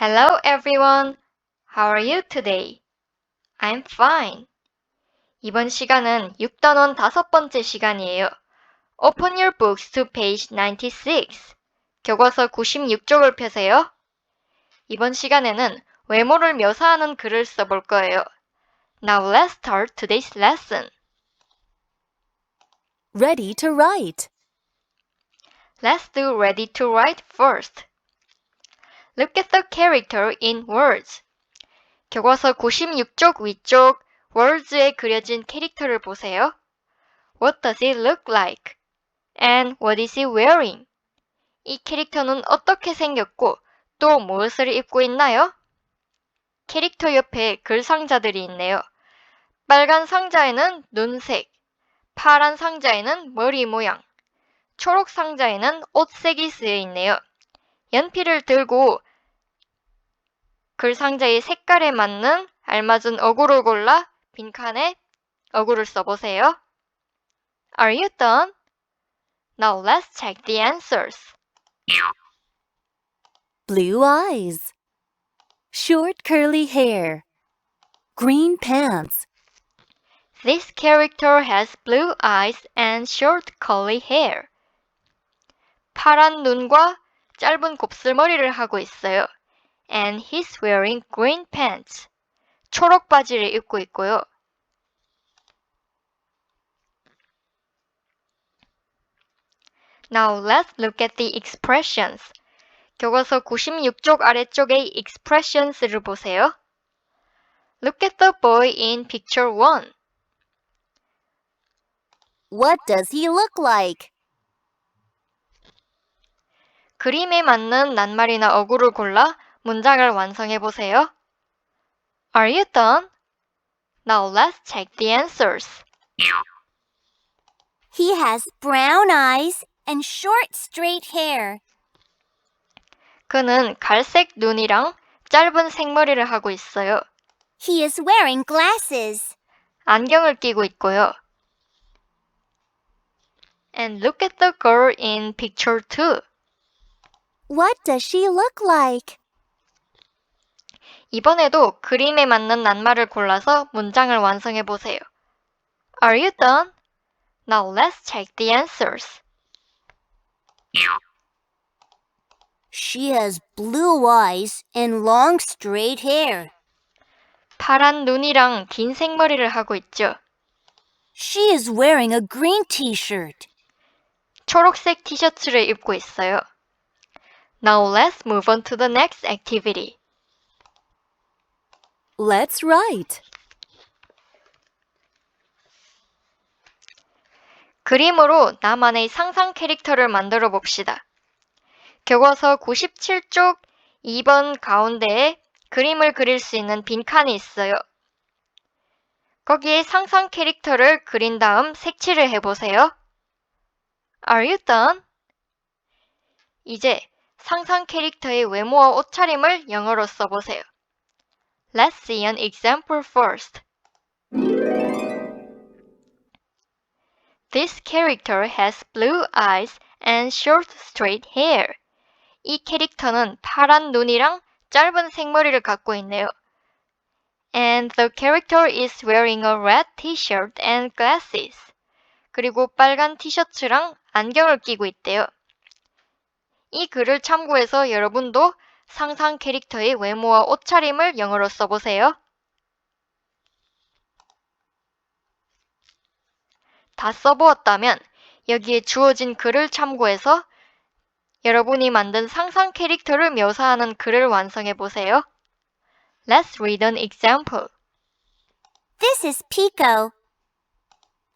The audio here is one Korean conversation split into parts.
Hello everyone. How are you today? I'm fine. 이번 시간은 6단원 다섯 번째 시간이에요. Open your books to page 96. 교과서 96쪽을 펴세요. 이번 시간에는 외모를 묘사하는 글을 써볼 거예요. Now let's start today's lesson. Ready to write. Let's do ready to write first. Look at the character in words. 교과서 96쪽 위쪽 words에 그려진 캐릭터를 보세요. What does it look like? And what is he wearing? 이 캐릭터는 어떻게 생겼고 또 무엇을 입고 있나요? 캐릭터 옆에 글 상자들이 있네요. 빨간 상자에는 눈색, 파란 상자에는 머리 모양, 초록 상자에는 옷색이 쓰여 있네요. 연필을 들고 글 상자의 색깔에 맞는 알맞은 어구를 골라 빈칸에 어구를 써보세요. Are you done? Now let's check the answers. Blue eyes. Short curly hair. Green pants. This character has blue eyes and short curly hair. 파란 눈과 짧은 곱슬머리를 하고 있어요. And he's wearing green pants. 초록 바지를 입고 있고요. Now let's look at the expressions. 교과서 96쪽 아래쪽의 expressions를 보세요. Look at the boy in picture 1. What does he look like? 그림에 맞는 낱말이나 어구를 골라 문장을 완성해 보세요. Are you done? Now let's check the answers. He has brown eyes and short straight hair. 그는 갈색 눈이랑 짧은 생머리를 하고 있어요. He is wearing glasses. 안경을 끼고 있고요. And look at the girl in picture 2. What does she look like? 이번에도 그림에 맞는 낱말을 골라서 문장을 완성해 보세요. Are you done? Now let's check the answers. She has blue eyes and long straight hair. 파란 눈이랑 긴 생머리를 하고 있죠. She is wearing a green t-shirt. 초록색 티셔츠를 입고 있어요. Now let's move on to the next activity. Let's write. 그림으로 나만의 상상 캐릭터를 만들어 봅시다. 교과서 97쪽 2번 가운데에 그림을 그릴 수 있는 빈칸이 있어요. 거기에 상상 캐릭터를 그린 다음 색칠을 해보세요. Are you done? 이제 상상 캐릭터의 외모와 옷차림을 영어로 써보세요. Let's see an example first. This character has blue eyes and short straight hair. 이 캐릭터는 파란 눈이랑 짧은 생머리를 갖고 있네요. And the character is wearing a red t-shirt and glasses. 그리고 빨간 티셔츠랑 안경을 끼고 있대요. 이 글을 참고해서 여러분도 상상 캐릭터의 외모와 옷차림을 영어로 써보세요. 다 써보았다면 여기에 주어진 글을 참고해서 여러분이 만든 상상 캐릭터를 묘사하는 글을 완성해 보세요. Let's read an example. This is Pico.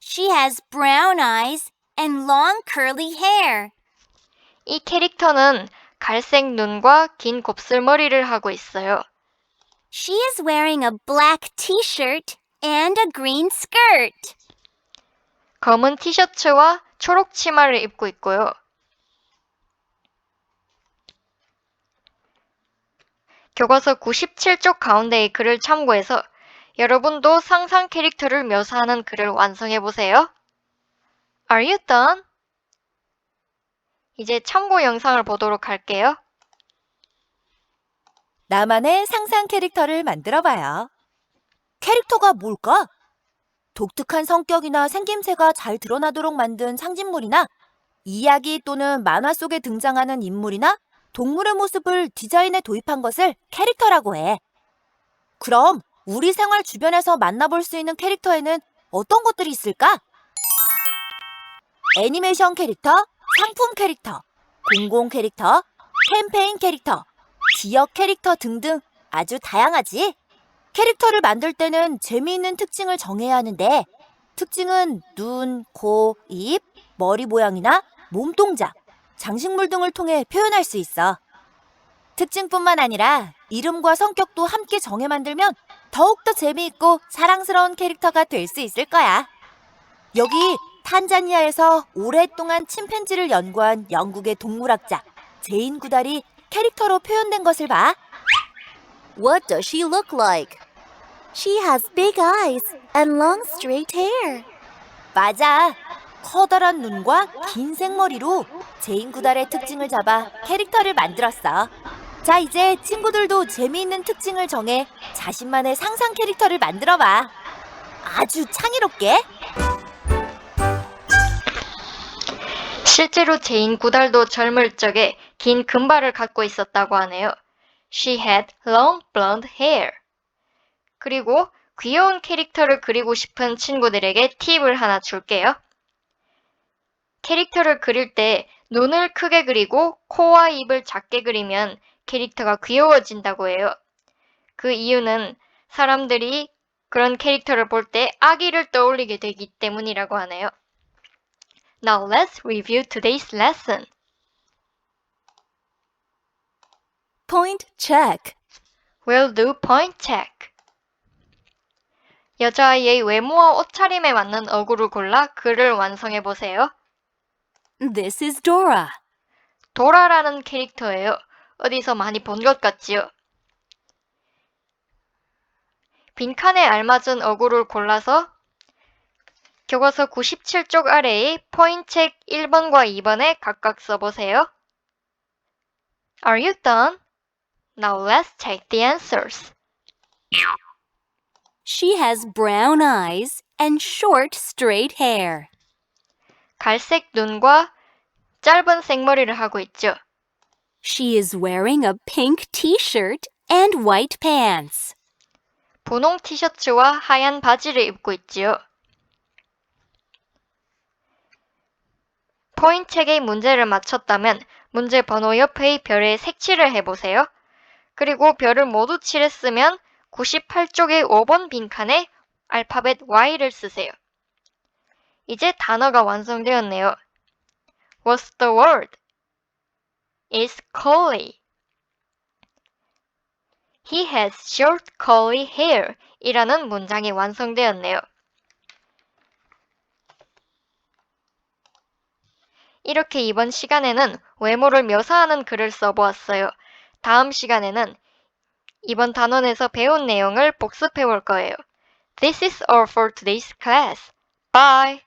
She has brown eyes and long curly hair. 이 캐릭터는 갈색 눈과 긴 곱슬머리를 하고 있어요. She is wearing a black t-shirt and a green skirt. 검은 티셔츠와 초록 치마를 입고 있고요. 교과서 97쪽 가운데의 글을 참고해서 여러분도 상상 캐릭터를 묘사하는 글을 완성해 보세요. Are you done? 이제 참고 영상을 보도록 할게요. 나만의 상상 캐릭터를 만들어 봐요. 캐릭터가 뭘까? 독특한 성격이나 생김새가 잘 드러나도록 만든 상징물이나 이야기 또는 만화 속에 등장하는 인물이나 동물의 모습을 디자인에 도입한 것을 캐릭터라고 해. 그럼 우리 생활 주변에서 만나볼 수 있는 캐릭터에는 어떤 것들이 있을까? 애니메이션 캐릭터, 상품 캐릭터, 공공 캐릭터, 캠페인 캐릭터, 지역 캐릭터 등등 아주 다양하지. 캐릭터를 만들 때는 재미있는 특징을 정해야 하는데 특징은 눈, 코, 입, 머리 모양이나 몸 동작, 장식물 등을 통해 표현할 수 있어. 특징뿐만 아니라 이름과 성격도 함께 정해 만들면 더욱더 재미있고 사랑스러운 캐릭터가 될 수 있을 거야. 여기 탄자니아에서 오랫동안 침팬지를 연구한 영국의 동물학자 제인 구달이 캐릭터로 표현된 것을 봐. What does she look like? She has big eyes and long straight hair. 맞아. 커다란 눈과 긴 생머리로 제인 구달의 특징을 잡아 캐릭터를 만들었어. 자, 이제 친구들도 재미있는 특징을 정해 자신만의 상상 캐릭터를 만들어 봐. 아주 창의롭게. 실제로 제인 구달도 젊을 적에 긴 금발을 갖고 있었다고 하네요. She had long blonde hair. 그리고 귀여운 캐릭터를 그리고 싶은 친구들에게 팁을 하나 줄게요. 캐릭터를 그릴 때 눈을 크게 그리고 코와 입을 작게 그리면 캐릭터가 귀여워진다고 해요. 그 이유는 사람들이 그런 캐릭터를 볼 때 아기를 떠올리게 되기 때문이라고 하네요. Now let's review today's lesson. Point check. We'll do point check. 여자아이의 외모와 옷차림에 맞는 어구를 골라 글을 완성해 보세요. This is Dora. 도라라는 캐릭터예요. 어디서 많이 본 것 같지요? 빈칸에 알맞은 어구를 골라서 교과서 97쪽 아래의 포인책 1번과 2번에 각각 써보세요. Are you done? Now let's check the answers. She has brown eyes and short straight hair. 갈색 눈과 짧은 생머리를 하고 있죠. She is wearing a pink t-shirt and white pants. 분홍 티셔츠와 하얀 바지를 입고 있지요. 포인책의 문제를 맞췄다면 문제 번호 옆의 별에 색칠을 해보세요. 그리고 별을 모두 칠했으면 98쪽의 5번 빈칸에 알파벳 Y를 쓰세요. 이제 단어가 완성되었네요. What's the word? It's curly. He has short curly hair 이라는 문장이 완성되었네요. 이렇게 이번 시간에는 외모를 묘사하는 글을 써보았어요. 다음 시간에는 이번 단원에서 배운 내용을 복습해 볼 거예요. This is all for today's class. Bye!